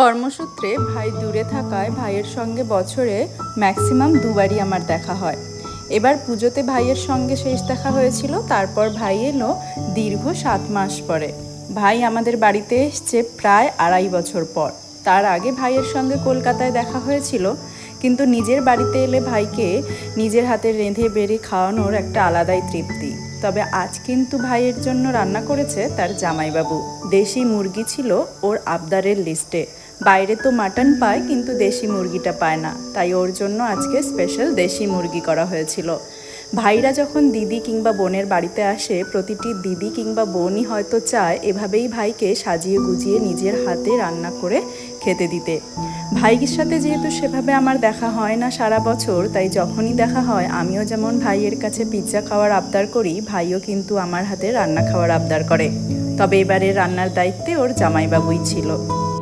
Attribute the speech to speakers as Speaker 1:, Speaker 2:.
Speaker 1: কর্মসূত্রে ভাই দূরে থাকায় ভাইয়ের সঙ্গে বছরে ম্যাক্সিমাম দুবারই আমার দেখা হয়। এবার পুজোতে ভাইয়ের সঙ্গে শেষ দেখা হয়েছিল, তারপর ভাই এলো দীর্ঘ সাত মাস পরে। ভাই আমাদের বাড়িতে এসছে প্রায় আড়াই বছর পর। তার আগে ভাইয়ের সঙ্গে কলকাতায় দেখা হয়েছিল, কিন্তু নিজের বাড়িতে এলে ভাইকে নিজের হাতে রেঁধে বেড়ে খাওয়ানোর একটা আলাদাই তৃপ্তি। তবে আজ কিন্তু ভাইয়ের জন্য রান্না করেছে তার জামাইবাবু। দেশি মুরগি ছিল ওর আবদারের লিস্টে। বাইরে তো মাটন পায়, কিন্তু দেশি মুরগিটা পায় না। তাই ওর জন্য আজকে স্পেশাল দেশি মুরগি করা হয়েছিল। ভাইরা যখন দিদি কিংবা বোনের বাড়িতে আসে, প্রতিটি দিদি কিংবা বোনই হয়তো চায় এভাবেই ভাইকে সাজিয়ে গুজিয়ে নিজের হাতে রান্না করে খেতে দিতে। ভাইয়ের সাথে যেহেতু সেভাবে আমার দেখা হয় না সারা বছর, তাই যখনই দেখা হয়, আমিও যেমন ভাইয়ের কাছে পিৎজা খাওয়ার আবদার করি, ভাইও কিন্তু আমার হাতে রান্না খাওয়ার আবদার করে। তবে এবারে রান্নার দায়িত্বে ওর জামাইবাবুই ছিল।